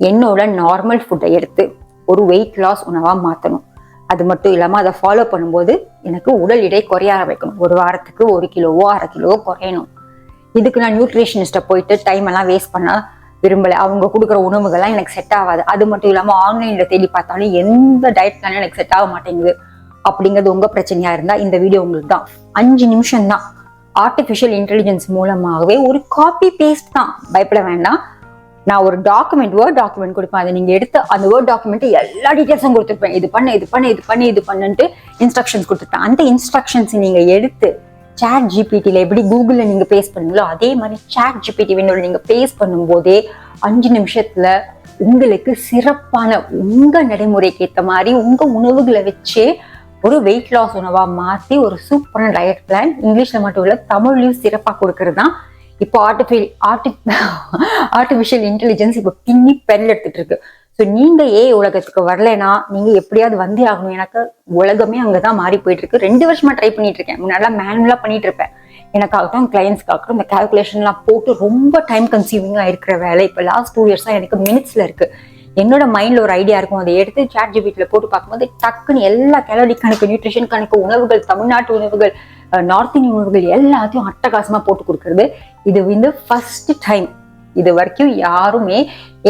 என்னோட நார்மல் ஃபுட்டை எடுத்து ஒரு வெயிட் லாஸ் உணவாக மாற்றணும் அது மட்டும் இல்லாமல் அதை ஃபாலோ பண்ணும்போது எனக்கு உடல் எடை குறைய ஆரம்பிக்கணும். ஒரு வாரத்துக்கு ஒரு கிலோவோ அரை கிலோவோ குறையணும். இதுக்கு நான் நியூட்ரிஷனிஸ்ட்டை போயிட்டு டைம் எல்லாம் வேஸ்ட் பண்ண விரும்பலை. அவங்க கொடுக்குற உணவுகள்லாம் எனக்கு செட் ஆகாது. அது மட்டும் இல்லாமல் ஆன்லைனில் தேடி பார்த்தாலும் எந்த டயட் பிளானும் எனக்கு செட் ஆக மாட்டேங்குது. அப்படிங்கிறது உங்கள் பிரச்சனையாக இருந்தால் இந்த வீடியோ உங்களுக்கு தான். அஞ்சு நிமிஷம் தான் ஆர்டிஃபிஷியல் இன்டெலிஜென்ஸ் மூலமாகவே ஒரு காப்பி பேஸ்ட் தான். பயப்பட வேண்டாம். நான் ஒரு டாக்குமெண்ட் வேர்ட் டாக்குமெண்ட் கொடுப்பேன். அதை நீங்கள் எடுத்து அந்த வேர்ட் டாக்குமெண்ட்டு எல்லா டீட்டெயில்ஸும் கொடுத்துருப்பேன். இது பண்ணு இது பண்ணு இது பண்ணு இது பண்ணுன்ட்டு இன்ஸ்ட்ரக்ஷன்ஸ் கொடுத்துருப்பேன். அந்த இன்ஸ்ட்ரக்ஷன்ஸ் நீங்கள் எடுத்து சேட் ஜிபிடியில் எப்படி கூகுளில் நீங்கள் பேஸ் பண்ணுங்களோ அதே மாதிரி சேட் ஜிபிடி விண்டோவில் நீங்கள் பேஸ் பண்ணும்போதே அஞ்சு நிமிஷத்தில் உங்களுக்கு சிறப்பான உங்கள் நடைமுறைக்கு ஏற்ற மாதிரி உங்கள் உணவுகளை வச்சே ஒரு வெயிட் லாஸ் உணவாக மாற்றி ஒரு சூப்பரான டயட் பிளான் இங்கிலீஷில் மட்டும் இல்லை தமிழ்லையும் சிறப்பாக கொடுக்கறது தான் இப்போ ஆர்டிஃபில் ஆர்டி ஆர்டிஃபிஷியல் இன்டெலிஜென்ஸ் இப்போ பின்னி பெரல் எடுத்துட்டு இருக்கு. ஸோ நீங்க ஏ உலகத்துக்கு வரலைன்னா நீங்க எப்படியாவது வந்தே ஆகணும். எனக்கு உலகமே அங்கதான் மாறி போயிட்டு இருக்கு ரெண்டு வருஷமா ட்ரை பண்ணிட்டு இருக்கேன் முன்னாடிலாம் மேனுவலா பண்ணிட்டு இருப்பேன் எனக்காகட்டும் கிளைண்ட்ஸ்க்காகட்டும் இந்த கால்குலேஷன்லாம் போட்டு ரொம்ப டைம் கன்சியூமிங்காக இருக்கிற வேலை. இப்போ லாஸ்ட் டூ இயர்ஸாக எனக்கு மினிட்ஸ்ல இருக்கு. என்னோட மைண்ட்ல ஒரு ஐடியா இருக்கும். அதை எடுத்து சாட் ஜிபிட்டில் போட்டு பார்க்கும்போது டக்குன்னு எல்லா கேலரி கணக்கு நியூட்ரிஷன் கணக்கு உணவுகள் தமிழ்நாட்டு உணவுகள் நார்த் இந்தியன் உணவுகள் எல்லாத்தையும் அட்டகாசமா போட்டு கொடுக்கறது. இது வந்து ஃபர்ஸ்ட் டைம் இது வரைக்கும் யாருமே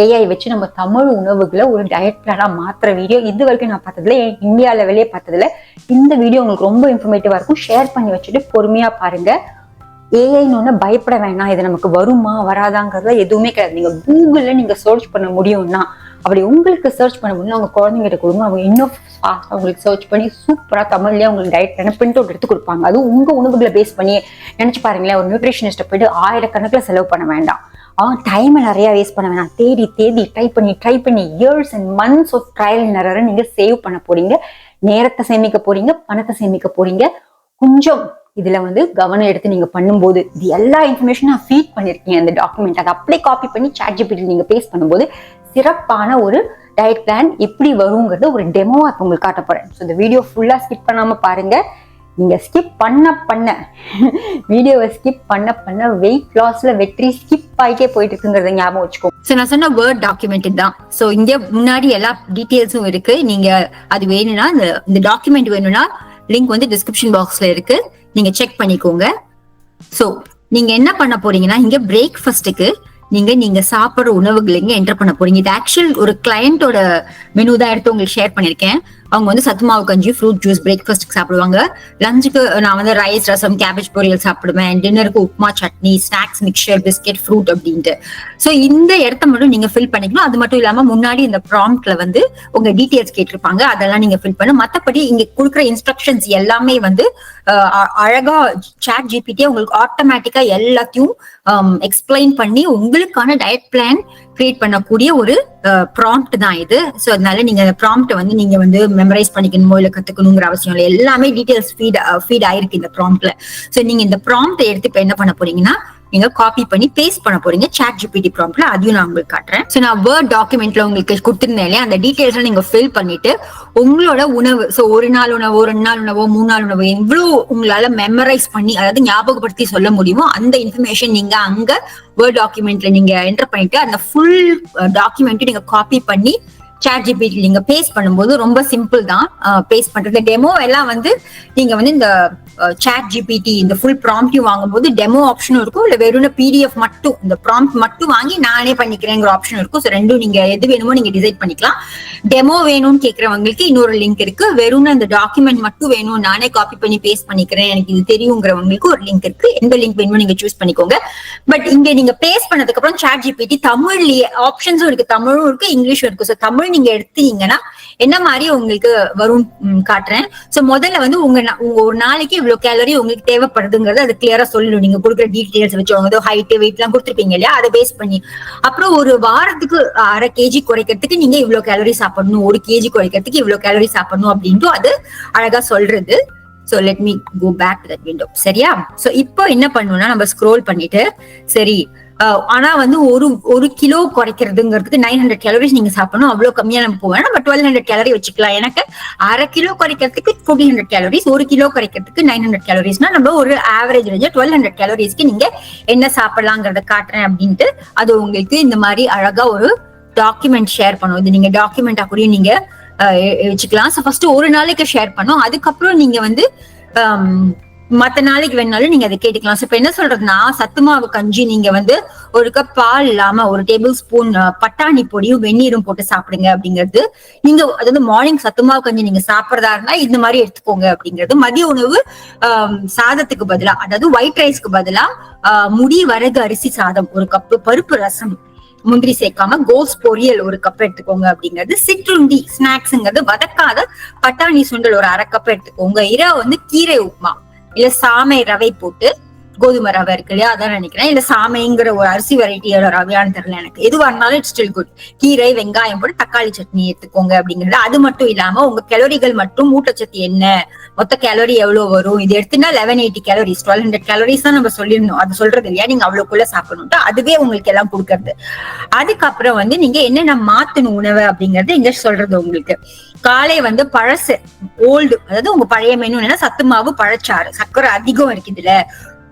ஏஐ வச்சு நம்ம தமிழ் உணவுகளை ஒரு டயட் பிளானா மாத்துற வீடியோ இது வரைக்கும் நான் பார்த்ததுல இந்தியா லெவலே பார்த்ததுல இந்த வீடியோ உங்களுக்கு ரொம்ப இன்ஃபர்மேட்டிவா இருக்கும். ஷேர் பண்ணி வச்சுட்டு பொறுமையா பாருங்க. ஏஐன்னு ஒன்று பயப்பட வேணாம். இது நமக்கு வருமா வராதாங்கிறதுல எதுவுமே கிடையாது. நீங்கள் கூகுளில் நீங்கள் சர்ச் பண்ண முடியும்னா அப்படி உங்களுக்கு சர்ச் பண்ண முடியும் அவங்க குழந்தைங்கிட்ட கொடுங்க. அவங்க இன்னும் ஃபாஸ்ட்டாக உங்களுக்கு சர்ச் பண்ணி சூப்பராக தமிழ்லேயே உங்களுக்கு டயட் பண்ண பிரிண்ட் அவுட் எடுத்து கொடுப்பாங்க. அதுவும் உங்கள் உணவுகளை பேஸ் பண்ணி நினச்சி பாருங்களேன் ஒரு நியூட்ரிஷனிஸ்ட்டை போயிட்டு ஆயிரக்கணக்கில் செலவு பண்ண வேண்டாம். அவன் டைமை நிறையா வேஸ்ட் பண்ண வேணாம். தேடி தேடி ட்ரை பண்ணி ட்ரை பண்ணி years and months of trial நிறைய நீங்கள் சேவ் பண்ண போறீங்க. நேரத்தை சேமிக்க போறீங்க பணத்தை சேமிக்க போறீங்க. கொஞ்சம் இதுல வந்து கவனம் எடுத்து நீங்க பண்ணும்போது இது எல்லா இன்ஃபர்மேஷனும் நான் ஃபீட் பண்ணிருக்கேன் அந்த டாக்குமெண்ட் அதை அப்படியே காப்பி பண்ணி சாட் ஜிபிடி நீங்க பேஸ் பண்ணும்போது சிறப்பான ஒரு டயட் பிளான் எப்படி வருங்கிறது ஒரு டெமோவா இப்போ உங்களுக்கு காட்ட போறேன். ஸோ இந்த வீடியோ ஃபுல்லா ஸ்கிப் பண்ணாம பாருங்க. நீங்க ஸ்கிப் பண்ண பண்ண வீடியோவை ஸ்கிப் பண்ண பண்ண வெயிட் லாஸ்ல வெற்றி ஸ்கிப் ஆகிட்டே போயிட்டு இருக்குங்கிறத ஞாபகம் வச்சுக்கோ. ஸோ நான் சொன்ன வேர்ட் டாக்குமெண்ட் தான். ஸோ இங்கே முன்னாடி எல்லா டீட்டெயில்ஸும் இருக்கு. நீங்க அது வேணும்னா இந்த டாக்குமெண்ட் வேணும்னா லிங்க் வந்து டிஸ்கிரிப்ஷன் பாக்ஸ்ல இருக்கு. நீங்க செக் பண்ணிக்கோங்க. ஸோ நீங்க என்ன பண்ண போறீங்கன்னா இங்க பிரேக்ஃபாஸ்ட்டுக்கு நீங்க நீங்க சாப்பிடுற உணவுகள் இங்க என்டர் பண்ண போறீங்க. இது ஆக்சுவல் ஒரு கிளையண்டோட மெனு தான் எடுத்து உங்களுக்கு ஷேர் பண்ணிருக்கேன் அவங்க வந்து சத்துமாவு கஞ்சி ஃப்ரூட் ஜூஸ் பிரேக்ஃபாஸ்ட்டுக்கு சாப்பிடுவாங்க. லஞ்சுக்கு நான் வந்து ரைஸ் ரசம் கேபேஜ் பொரியல் சாப்பிடுவேன். டின்னருக்கு upma chutney snacks mixture biscuit fruit அப்படின்ட்டு. ஸோ இந்த இடத்த மட்டும் நீங்க ஃபில் பண்ணிக்கணும் அது மட்டும் இல்லாம முன்னாடி இந்த ப்ராம்ப்ட்ல வந்து உங்க டீட்டெயில்ஸ் கேட்டிருப்பாங்க. அதெல்லாம் நீங்க ஃபில் பண்ணு. மத்தபடி இங்க கொடுக்குற இன்ஸ்ட்ரக்ஷன்ஸ் எல்லாமே வந்து அழகா சாட் ஜிபிடி உங்களுக்கு ஆட்டோமேட்டிக்கா எல்லாத்தையும் um, எக்ஸ்பிளைன் பண்ணி உங்களுக்கான டயட் பிளான் கிரியேட் பண்ணக்கூடிய ஒரு ப்ராம்ப்ட் தான் இது. ஸோ அதனால நீங்க அந்த ப்ராம்ப்ட் வந்து நீங்க வந்து மெமரைஸ் பண்ணிக்கணுமோ இல்லை கத்துக்கணுங்கிற அவசியம் இல்லை. எல்லாமே டீடைல்ஸ் ஃபீட் ஃபீட் ஆயிருக்கு இந்த ப்ராம்ப்ட்ல ஸோ நீங்க இந்த ப்ராம்ப்ட் எடுத்து இப்ப என்ன பண்ண போறீங்கன்னா நீங்க காப்பி பண்ணி பேஸ்ட் பண்ண போறீங்க. சாட் ஜிபிடி ப்ராம்ப்ட்ல அதையும் நான் உங்களுக்கு காட்டுறேன். ஸோ நான் வேர்ட் டாக்குமெண்ட்ல உங்களுக்கு கொடுத்துருந்தேன் இல்லையா? அந்த டீடைல்ஸ் நீங்க ஃபில் பண்ணிட்டு உங்களோட உணவு ஸோ ஒரு நாள் உணவோ ரெண்டு நாள் உணவோ மூணு நாள் உணவோ எவ்வளவு உங்களால மெமரைஸ் பண்ணி அதாவது ஞாபகப்படுத்தி சொல்ல முடியுமோ அந்த இன்ஃபர்மேஷன் நீங்க அங்க வேர்ட் டாக்குமெண்ட்ல நீங்க என்டர் பண்ணிட்டு அந்த ஃபுல் டாக்குமெண்ட் நீங்க காப்பி பண்ணி சாட் ஜிபிடி நீங்க பேஸ்ட் பண்ணும்போது ரொம்ப சிம்பிள் தான். பேஸ்ட் பண்றது. டெமோ எல்லாம் வந்து நீங்க வந்து இந்த சாட் ஜிபிடி இந்த ஃபுல் ப்ராம்ப்டையும் வாங்கும்போது டெமோ ஆப்ஷனும் இருக்கும். இல்ல வெறும் பிடிஎஃப் மட்டும் இந்த ப்ராம்ப்ட் மட்டும் வாங்கி நானே பண்ணிக்கிறேங்கிற ஆப்ஷன் இருக்கும். ஸோ ரெண்டும் நீங்க எது வேணுமோ நீங்க டிசைட் பண்ணிக்கலாம். டெமோ வேணும்னு கேட்கறவங்களுக்கு இன்னொரு லிங்க் இருக்கு. வெறும் இந்த டாக்குமெண்ட் மட்டும் வேணும் நானே காப்பி பண்ணி பேஸ்ட் பண்ணிக்கிறேன். எனக்கு இது தெரியுங்கிறவங்களுக்கு ஒரு லிங்க் இருக்கு. எந்த லிங்க் வேணுமோ நீங்க சூஸ் பண்ணிக்கோங்க. பட் இங்க நீங்க பேஸ்ட் பண்ணதுக்கு அப்புறம் சாட் ஜிபிடி தமிழ்லயே ஆப்ஷன்ஸும் இருக்கு. தமிழும் இருக்கு இங்கிலீஷும் இருக்கு. ஸோ தமிழ் நீங்க எடுத்தீங்கன்னா என்ன மாதிரி உங்களுக்கு வரும் காட்டுறேன். சோ முதல்ல வந்து உங்க உங்க ஒரு நாளைக்கு இவ்வளவு கேலரி உங்களுக்கு தேவைப்படுதுங்கிறது அது கிளியரா சொல்லணும். நீங்க கொடுக்குற டீடைல்ஸ் வச்சு அவங்க ஹைட் வெயிட் எல்லாம் கொடுத்துருப்பீங்க இல்லையா? அதை பேஸ் பண்ணி. அப்புறம் ஒரு வாரத்துக்கு அரை கேஜி குறைக்கிறதுக்கு நீங்க இவ்வளவு கேலரி சாப்பிடணும். ஒரு கேஜி குறைக்கிறதுக்கு இவ்வளவு கேலரி சாப்பிடணும் அப்படின்ட்டு அது அழகா சொல்றது. So let me go back that window சரியா? சோ இப்போ என்ன பண்ணணும்னா நம்ம ஸ்க்ரோல் பண்ணிட்டு சரி ஆனா வந்து ஒரு ஒரு கிலோ குறைக்கிறதுங்கிறதுக்கு நைன் ஹண்ட்ரட் கேலரிஸ் நீங்க சாப்பிடணும். அவ்வளவு கம்மியா நம்ம போவேன் நம்ம டுவெல் ஹண்ட்ரட் கேலரி வச்சுக்கலாம். எனக்கு அரை கிலோ குறைக்கிறதுக்கு ஃபோர்டீன் ஹண்ட்ரட் கேலரிஸ் ஒரு கிலோ குறைக்கிறதுக்கு நைன் ஹண்ட்ரட் கேலரிஸ்னா நம்ம ஒரு ஆவரேஜ் ரேஞ்சா டுவெல் ஹண்ட்ரட் கேலரிஸ்க்கு நீங்க என்ன சாப்பிடலாங்கிறத காட்டுறேன் அப்படின்ட்டு அது உங்களுக்கு இந்த மாதிரி அழகா ஒரு டாக்குமெண்ட் ஷேர் பண்ணும். இது நீங்க டாக்குமெண்டா கூட நீங்க வச்சுக்கலாம். ஸோ ஃபர்ஸ்ட் ஒரு நாளைக்கு ஷேர் பண்ணும். அதுக்கப்புறம் நீங்க வந்து um, மத்த நாளைக்கு வேணாலும் நீங்க அதை கேட்டுக்கலாம். இப்ப என்ன சொல்றதுன்னா சத்துமாவு கஞ்சி நீங்க வந்து ஒரு கப் பால் இல்லாம ஒரு டேபிள் ஸ்பூன் பட்டாணி பொடியும் வெந்நீரும் போட்டு சாப்பிடுங்க அப்படிங்கிறது நீங்க அதாவது மார்னிங் சத்துமாவு கஞ்சி நீங்க சாப்பிடறதா இருந்தா இந்த மாதிரி எடுத்துக்கோங்க அப்படிங்கிறது. மதிய உணவு சாதத்துக்கு பதிலா அதாவது ஒயிட் ரைஸ்க்கு பதிலா முடி வரகு அரிசி சாதம் ஒரு கப்பு பருப்பு ரசம் முந்திரி சேர்க்காம கோஸ் பொரியல் ஒரு கப் எடுத்துக்கோங்க அப்படிங்கிறது. சிற்றுண்டி ஸ்நாக்ஸ்ங்கிறது வதக்காத பட்டாணி சுண்டல் ஒரு அரை கப் எடுத்துக்கோங்க. இரவு வந்து கீரை உப்புமா. இல்ல சாமை ரவை போட்டு கோதுமை ரவை இருக்கு இல்லையா? அதான் நினைக்கிறேன். இல்ல சாமைங்கிற ஒரு அரிசி வெரைட்டியோட ரவையான்னு தெரியல எனக்கு. எதுவா இருந்தாலும் இட்ஸ் ஸ்டில் குட் கீரை வெங்காயம் போட்டு தக்காளி சட்னி எடுத்துக்கோங்க அப்படிங்கிறது அது மட்டும் இல்லாம உங்க கேலரிகள் மற்றும் ஊட்டச்சத்து என்ன? மொத்த கேலரி எவ்வளவு வரும்? இது எடுத்துனா eleven eighty calories twelve hundred calories தான் நம்ம சொல்லிருந்தோம் அது சொல்றது இல்லையா? நீங்க அவ்வளவுக்குள்ள சாப்பிடணும்ட்டு அதுவே உங்களுக்கு எல்லாம் கொடுக்கறது. அதுக்கப்புறம் வந்து நீங்க என்னென்ன மாத்தணும் உணவு அப்படிங்கறது இங்க சொல்றது உங்களுக்கு. காலை வந்து பழசு ஓல்டு அதாவது உங்க பழைய மெனு என்னன்னா சத்து மாவு பழச்சாறு. சர்க்கரை அதிகம் இருக்கு இதுல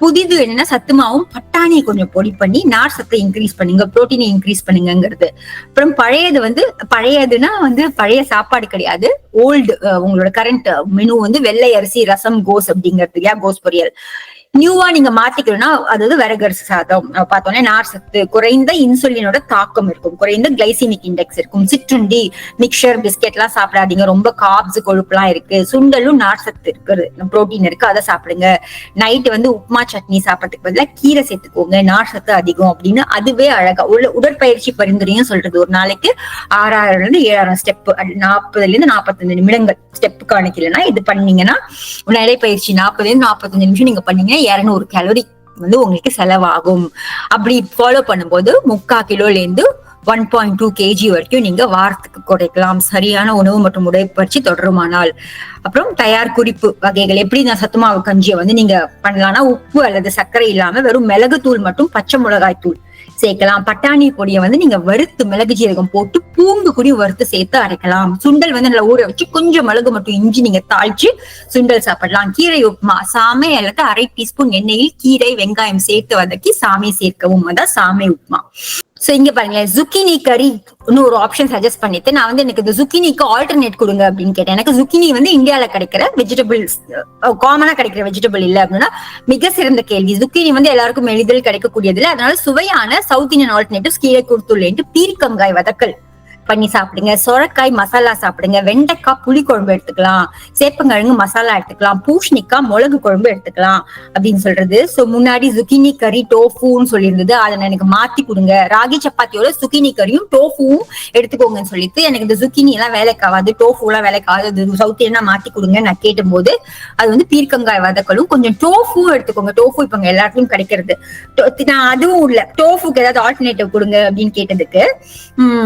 புதிது என்னன்னா சத்து மாவும் பட்டாணியை கொஞ்சம் பொடி பண்ணி நார் சத்தை இன்க்ரீஸ் பண்ணுங்க புரோட்டீனை இன்க்ரீஸ் பண்ணுங்கிறது அப்புறம் பழையது வந்து பழையதுன்னா வந்து பழைய சாப்பாடு கிடையாது. ஓல்டு உங்களோட கரண்ட் மெனு வந்து வெள்ளை அரிசி ரசம் கோஸ் அப்படிங்கிறது இல்லையா? கோஸ் பொரியல். நியூவா நீங்க மாத்திக்கணும்னா அதாவது விறகரிசி சாதம். அஹ் பார்த்தோன்னே நார் சத்து குறைந்த இன்சுலினோட தாக்கம் இருக்கும். குறைந்த கிளைசிமிக் இண்டெக்ஸ் இருக்கும். சிற்றுண்டி மிக்சர் பிஸ்கெட் எல்லாம் சாப்பிடாதீங்க. ரொம்ப காப்ஸ் கொழுப்புலாம் இருக்கு. சுண்டலும் நார் சத்து இருக்குது. புரோட்டீன் இருக்கு. அதை சாப்பிடுங்க. நைட் வந்து உப்புமா சட்னி சாப்பிட்றதுக்கு பதிலாக கீரை சேர்த்துக்கோங்க. நார் சத்து அதிகம் அப்படின்னு அதுவே அழகா உள்ள உடற்பயிற்சி பரிந்துரையும் சொல்றது. ஒரு நாளைக்கு ஆறாயிரம்ல இருந்து ஏழாயிரம் ஸ்டெப் நாற்பதுல இருந்து நாற்பத்தஞ்சு நிமிடங்கள் ஸ்டெப் காணிக்கலன்னா இது பண்ணீங்கன்னா நடைப்பயிற்சி நாற்பதுல இருந்து நாற்பத்தஞ்சு நிமிஷம் நீங்க பண்ணீங்கன்னா இரநூறு கேலரி வந்து உங்களுக்கு செலவாகும். அப்படி ஃபாலோ பண்ணும்போது முக்கா கிலோல இருந்து ஒன் பாயிண்ட் டூ கேஜி வரைக்கும் நீங்க வாரத்துக்கு குறைக்கலாம். சரியான உணவு மற்றும் உடற்பயிற்சி தொடருமானால். அப்புறம் தயார் குறிப்பு வகைகள் எப்படி நான் சத்துமாவு கஞ்சியை வந்து நீங்க பண்ணலாம்னா உப்பு அல்லது சர்க்கரை இல்லாம வெறும் மிளகு தூள் மற்றும் பச்சை மிளகாய் தூள் சேர்க்கலாம். பட்டாணி பொடியை வந்து நீங்க வறுத்து மிளகு ஜீரகம் போட்டு பூண்டு குடி வறுத்து சேர்த்து அரைக்கலாம். சுண்டல் வந்து நல்லா ஊற வச்சு கொஞ்சம் மிளகு மட்டும் இஞ்சி நீங்க தாளிச்சு சுண்டல் சாப்பிடலாம். கீரை உப்புமா சாமை அல்லது அரை டீஸ்பூன் எண்ணெயில் கீரை வெங்காயம் சேர்த்து வதக்கி சாமை சேர்க்கவும். அதான் சாமை உப்புமா. சோ இங்க பாருங்களேன். ஜுக்கினி கறி ஒரு ஆப்ஷன் சஜஸ்ட் பண்ணிட்டு நான் வந்து எனக்கு இந்த ஜுக்கினிக்கு ஆல்டர்னேட் கொடுங்க அப்படின்னு கேட்டேன். எனக்கு ஜுக்கினி வந்து இந்தியால கிடைக்கிற வெஜிடபிள்ஸ் காமனா கிடைக்கிற வெஜிடபிள் இல்ல அப்படின்னா மிக சிறந்த கேள்வி. ஜுக்கினி வந்து எல்லாருக்கும் எளிதில் கிடைக்கக்கூடியது இல்ல அதனால சுவையான சவுத் இந்தியன் ஆல்டர்னேட்டிவ்ஸ் கீழே கொடுத்துள்ளேன் பீர்க்கங்காய் வதக்கல். பண்ணி சாப்பிடுங்க. சொரக்காய் மசாலா சாப்பிடுங்க. வெண்டைக்காய் புளி குழம்பு எடுத்துக்கலாம். சேப்பங்கிழங்கு மசாலா எடுத்துக்கலாம். பூஷணிக்காய் மிளகு குழம்பு எடுத்துக்கலாம். அப்படின்னு சொல்றது. சோ முன்னாடி சுக்கினி கறி டோஃபுன்னு சொல்லியிருந்தது. அதை எனக்கு மாத்தி கொடுங்க. ராகி சப்பாத்தியோட சுக்கினி கறியும் டோஃபுவும் எடுத்துக்கோங்கன்னு சொல்லிட்டு எனக்கு இந்த சுக்கினி எல்லாம் வேலைக்கு டோஃபு எல்லாம் வேலைக்கு சவுத் என்ன மாத்தி கொடுங்க நான் கேட்டும்போது. அது வந்து பீர்க்கங்காய் வதக்கலும் கொஞ்சம் டோஃபுவும் எடுத்துக்கோங்க. டோஃபு இப்போ எல்லாருக்கும் கிடைக்கிறது. நான் அதுவும் இல்ல. டோஃபுக்கு ஏதாவது ஆல்டர்னேட்டிவ் கொடுங்க அப்படின்னு கேட்டதுக்கு.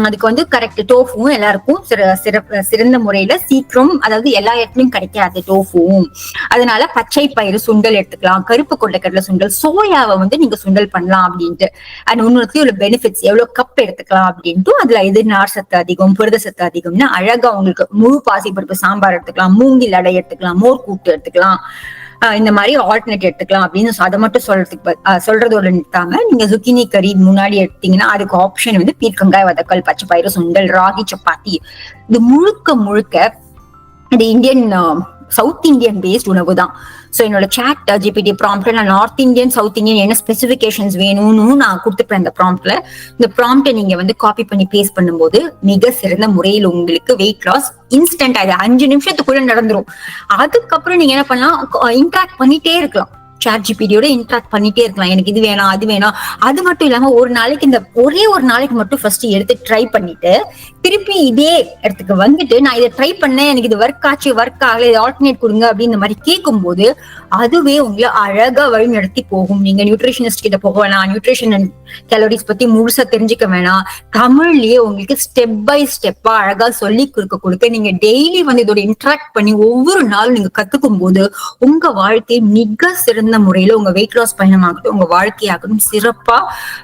அதுக்கு வந்து கரெக்ட் டோஃபுவும் எல்லாருக்கும் சிற- சிறப்பு சிறந்த முறையில சீக்கிரம் அதாவது எல்லா இடத்துலயும் கிடைக்காது டோஃபுவும் அதனால பச்சை பயிறு சுண்டல் எடுத்துக்கலாம். கருப்பு கொண்டைக்கடலை சுண்டல் சோயாவை வந்து நீங்க சுண்டல் பண்ணலாம் அப்படின்ட்டு. அண்ட் இன்னொருத்தையும் உள்ள பெனிஃபிட்ஸ் எவ்வளவு கப் எடுத்துக்கலாம் அப்படின்ட்டு அதுல எது நார் சத்து அதிகம் புரத சத்து அதிகம்னு அழகா உங்களுக்கு முழு பாசிப்பருப்பு சாம்பார் எடுத்துக்கலாம் மூங்கில் அடை எடுத்துக்கலாம் மோர் கூட்டு எடுத்துக்கலாம். இந்த மாதிரி ஆல்டர்னேட் எடுத்துக்கலாம் அப்படின்னு சொ- அதை மட்டும் சொல்றதுக்கு சொல்றதோட நிறுத்தாம நீங்க சுக்கினி கறி முன்னாடி எடுத்தீங்கன்னா அதுக்கு ஆப்ஷன் வந்து பீர்க்கங்காய் வதக்கல் பச்சை பயிறு சுண்டல் ராகி சப்பாத்தி. இது முழுக்க முழுக்க இது இந்தியன் சவுத் இந்தியன் பேஸ்ட் உணவு தான் ஸோ என்னோட சாட் ஜிபிடி ப்ராம்ப்ட்ல நான் நார்த் இந்தியன் சவுத் இந்தியன் என்ன ஸ்பெசிஃபிகேஷன்ஸ் வேணும்னு நான் கொடுத்துப்பேன் அந்த ப்ராம்ப்ட்ல இந்த ப்ராம்ப்டை நீங்க வந்து காப்பி பண்ணி பேஸ்ட் பண்ணும்போது மிக சிறந்த முறையில் உங்களுக்கு வெயிட் லாஸ் இன்ஸ்டன்ட் அது அஞ்சு நிமிஷத்துக்குள்ள நடந்துரும். அதுக்கப்புறம் நீங்க என்ன பண்ணலாம் இன்ட்ராக்ட் பண்ணிட்டே இருக்கலாம். சாட் ஜிபிடியோட இன்ட்ராக்ட் பண்ணிட்டே இருக்கலாம். எனக்கு இது வேணாம் அது வேணாம். அது மட்டும் இல்லாம ஒரு நாளைக்கு இந்த ஒரே ஒரு நாளைக்கு மட்டும் ஃபர்ஸ்ட் எடுத்து ட்ரை பண்ணிட்டு திருப்பி இதே இடத்துக்கு வந்துட்டு நான் இதை ட்ரை பண்ணேன் எனக்கு இது ஒர்க் ஆச்சு ஒர்க் ஆகல இது ஆல்டர்னேட் கொடுங்க அப்படின்னு மாதிரி மாதிரி கேட்கும்போது அதுவே உங்களை அழகா வழி நடத்தி போகும். நீங்க நியூட்ரிஷனிஸ்ட் கிட்ட போக வேணாம் நியூட்ரிஷன் அண்ட் கேலரிஸ் பத்தி முழுசா தெரிஞ்சுக்க வேணாம். தமிழ்லயே உங்களுக்கு ஸ்டெப் பை ஸ்டெப்பா அழகா சொல்லி கொடுக்க கொடுக்க நீங்க டெய்லி வந்து இதோட இன்ட்ராக்ட் பண்ணி ஒவ்வொரு நாளும் நீங்க கத்துக்கும் போது உங்க வாழ்க்கை மிக சிறந்த முறையில உங்க வெயிட் லாஸ் பயணமாகட்டும் உங்க வாழ்க்கையாகட்டும் சிறப்பா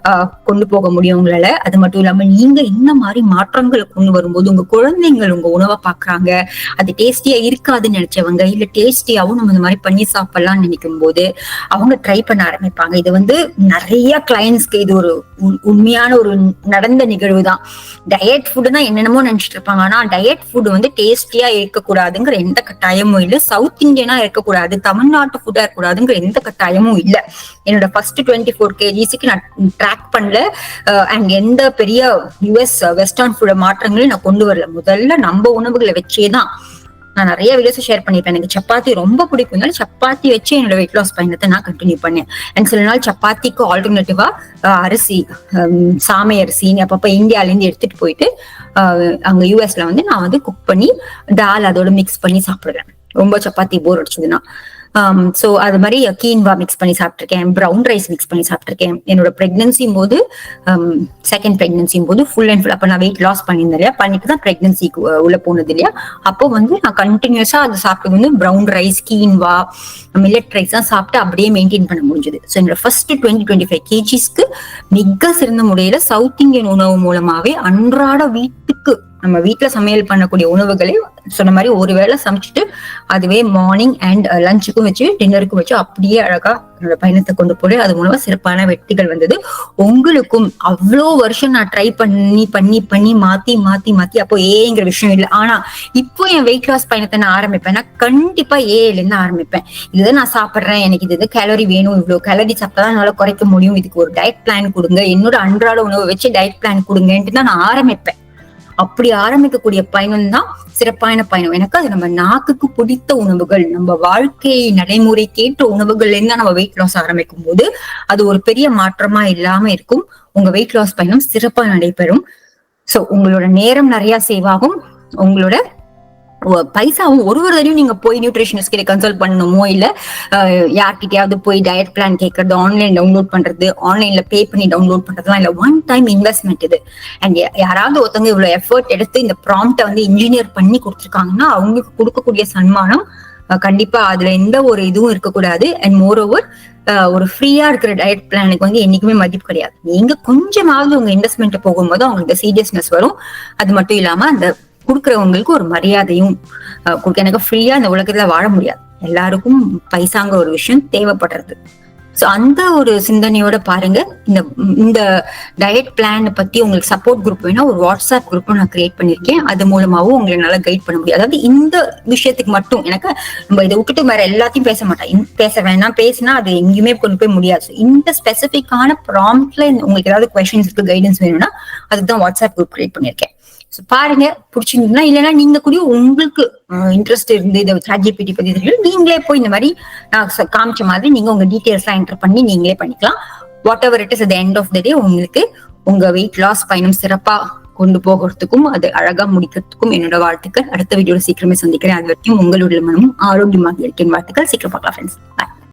ஆஹ், கொண்டு போக முடியும் உங்களால. அது மட்டும் இல்லாம நீங்க இந்த மாதிரி மாற்றங்களை கொண்டு வரும்போது உங்க குழந்தைங்கள் உங்க உணவை பாக்குறாங்க அது டேஸ்டியா இருக்காதுன்னு நினைச்சவங்க இல்ல டேஸ்டியாவும் நம்ம இந்த மாதிரி பண்ணி சாப்பிடலாம்னு நினைக்கும் போது அவங்க ட்ரை பண்ண ஆரம்பிப்பாங்க. இது வந்து நிறைய கிளைண்ட்ஸ்க்கு இது ஒரு உண்- உண்மையான ஒரு நடந்த நிகழ்வு தான் டயட் ஃபுட்னா என்னென்னமோ நினைச்சிட்டு இருப்பாங்க. ஆனா டயட் ஃபுட் வந்து டேஸ்டியா இருக்கக்கூடாதுங்கிற எந்த கட்டாயமும் இல்ல. சவுத் இந்தியனா இருக்கக்கூடாது. தமிழ்நாட்டு ஃபுட்டா இருக்கக்கூடாதுங்கிற எந்த கட்டாயமும் இல்லை. என்னோட ஃபர்ஸ்ட் டுவெண்ட்டி ஃபோர் கேஜிஸ்க்கு நான் ட்ராக் பண்ணல. அண்ட் எந்த பெரிய யூஎஸ் வெஸ்டர்ன் ஃபுட் மாற்றங்களையும் நான் கொண்டு வரல. முதல்ல நம்ம உணவுகளை வச்சே தான் நான் நிறைய வீடியோஸ் ஷேர் பண்ணிருப்பேன். எனக்கு சப்பாத்தி ரொம்ப பிடிக்கும். சப்பாத்தி வச்சு என்னோட வெயிட் லாஸ் பயணத்தை நான் கண்டினியூ பண்ணேன். அண்ட் சில நாள் சப்பாத்திக்கு ஆல்டர்னேட்டிவா அரிசி ஹம், சாமை அரிசி அப்பப்போ இந்தியால இருந்து எடுத்துட்டு போயிட்டு ஆஹ், அங்க யூஎஸ்ல வந்து நான் வந்து குக் பண்ணி தால் அதோட மிக்ஸ் பண்ணி சாப்பிடுவேன். ரொம்ப சப்பாத்தி போர் அடிச்சதுன்னா. Um, ஸோ அது மாதிரி கீன்வா மிக்ஸ் பண்ணி சாப்பிட்ருக்கேன் ப்ரௌன் ரைஸ் மிக்ஸ் பண்ணி சாப்பிட்ருக்கேன் என்னோட ப்ரெக்னன்சியும் போது செகண்ட் ப்ரெக்னன்சியும் போது ஃபுல் அண்ட் ஃபுல் அப்போ நான் வெயிட் லாஸ் பண்ணியிருந்தேன் இல்லையா? பண்ணிட்டு தான் ப்ரெக்னன்சிக்கு உள்ள போனது இல்லையா? அப்போ வந்து நான் கண்டினியூஸாக அது சாப்பிட்டு வந்து brown rice quinoa millet rice தான் சாப்பிட்டு அப்படியே மெயின்டைன் பண்ண முடிஞ்சது. ஸோ என்னோட ஃபர்ஸ்ட் டுவெண்ட்டி டுவெண்ட்டி ஃபைவ் கேஜிஸ்க்கு மிக சிறந்த முறையில் சவுத் இந்தியன் உணவு மூலமாகவே அன்றாட வீட்டுக்கு நம்ம வீட்டில் சமையல் பண்ணக்கூடிய உணவுகளை சொன்ன மாதிரி ஒரு வேளை சமைச்சிட்டு அதுவே மார்னிங் அண்ட் லஞ்சுக்கும் வச்சு டின்னருக்கும் வச்சு அப்படியே அழகா என்னோட பயணத்தை கொண்டு போய் அது மூலமா சிறப்பான வெற்றிகள் வந்தது. உங்களுக்கும் அவ்வளோ வருஷம் நான் ட்ரை பண்ணி பண்ணி பண்ணி மாத்தி மாத்தி மாத்தி அப்போ ஏங்கிற விஷயம் இல்லை. ஆனா இப்போ என் வெயிட் லாஸ் பயணத்தை நான் ஆரம்பிப்பேன்னா கண்டிப்பா ஏல இருந்து ஆரம்பிப்பேன். இதுதான் நான் சாப்பிட்றேன் எனக்கு இது கேலரி வேணும் இவ்வளோ கேலரி சாப்பிட்டா தான் என்னால குறைக்க முடியும். இதுக்கு ஒரு டயட் பிளான் கொடுங்க. என்னோட அன்றாட உணவை வச்சு டயட் பிளான் கொடுங்கன்ட்டு தான் நான் ஆரம்பிப்பேன். அப்படி ஆரம்பிக்கக்கூடிய பயணம் தான் சிறப்பான பயணம். எனக்கு அது நம்ம நாக்குக்கு பிடித்த உணவுகள் நம்ம வாழ்க்கை நடைமுறைக்கேற்ற உணவுகள் இருந்தா நம்ம வெயிட் லாஸ் ஆரம்பிக்கும் போது அது ஒரு பெரிய மாற்றமா இல்லாம இருக்கும். உங்க வெயிட் லாஸ் பயணம் சிறப்பா நடைபெறும். சோ உங்களோட நேரம் நிறைய சேவ் ஆகும் உங்களோட பைசாவும் ஒரு ஒரு தடவையும் நீங்க போய் நியூட்ரிஷனிஸ்ட் கிட்ட கன்சல்ட் பண்ணணுமோ இல்ல யார்கிட்டயாவது போய் டயட் பிளான் கேட்கறது ஆன்லைன் டவுன்லோட் பண்றது ஆன்லைன்ல பே பண்ணி டவுன்லோட் பண்றதுலாம் இல்ல ஒன் டைம் இன்வெஸ்ட்மெண்ட் இது. அண்ட் யாராவது ஒருத்தவங்க இவ்வளவு எஃபர்ட் எடுத்து இந்த ப்ராம்ப்டை வந்து இன்ஜினியர் பண்ணி கொடுத்துருக்காங்கன்னா அவங்களுக்கு கொடுக்கக்கூடிய சன்மானம் கண்டிப்பா அதுல எந்த ஒரு இதுவும் இருக்கக்கூடாது. அண்ட் மோர் ஓவர் ஒரு ஃப்ரீயா இருக்கிற டயட் பிளானுக்கு வந்து என்னைக்குமே மதிப்பு கிடையாது. நீங்க கொஞ்சமாவது உங்க இன்வெஸ்ட்மெண்ட் போகும்போது அவங்களுக்கு சீரியஸ்னஸ் வரும். அது மட்டும் இல்லாம அந்த கொடுக்குறவங்களுக்கு ஒரு மரியாதையும் கொடுக்க எனக்கு ஃப்ரீயா இந்த உலகத்துல வாழ முடியாது. எல்லாருக்கும் பைசாங்கிற ஒரு விஷயம் தேவைப்படுறது. ஸோ அந்த ஒரு சிந்தனையோட பாருங்க. இந்த இந்த டயட் பிளான் பத்தி உங்களுக்கு சப்போர்ட் குரூப் வேணா ஒரு வாட்ஸ்அப் குரூப் நான் கிரியேட் பண்ணிருக்கேன். அது மூலமாகவும் உங்களை நல்லா கைட் பண்ண முடியும். அதாவது இந்த விஷயத்துக்கு மட்டும் எனக்கு நம்ம இதை விட்டுட்டு வேற எல்லாத்தையும் பேச மாட்டேன். பேச வேணாம். பேசினா அது எங்கேயுமே கொண்டு போய் முடியாது. இந்த ஸ்பெசிஃபிக்கான ப்ராம்ப்ட்ல உங்களுக்கு ஏதாவது கொஸ்டின்ஸ் இருக்கு கைடன்ஸ் வேணும்னா அதுக்கு தான் வாட்ஸ்அப் குரூப் கிரியேட் பண்ணிருக்கேன். பாருங்க பிடிச்சிருந்ததுன்னா இல்லைன்னா நீங்க கூட உங்களுக்கு இன்ட்ரெஸ்ட் இருந்து இதை சாட்ஜிபிடி பத்தி தெரியும் நீங்களே போய் இந்த மாதிரி நான் காமிச்ச மாதிரி நீங்க உங்க டீடைல்ஸ்லாம் என்டர் பண்ணி நீங்களே பண்ணிக்கலாம். Whatever it is the end of the day உங்களுக்கு உங்க வெயிட் லாஸ் பயணம் சிறப்பா கொண்டு போகிறதுக்கும் அது அழகா முடிக்கிறதுக்கும் என்னோட வாழ்த்துக்கள். அடுத்த வீடியோல சீக்கிரமே சந்திக்கிறேன். அது வரைக்கும் உங்களுடைய மனமும் ஆரோக்கியமாக இருக்கேன் வாழ்த்துக்கள். சீக்கிரம் பார்க்கலாம் ஃப்ரெண்ட்ஸ் பாய்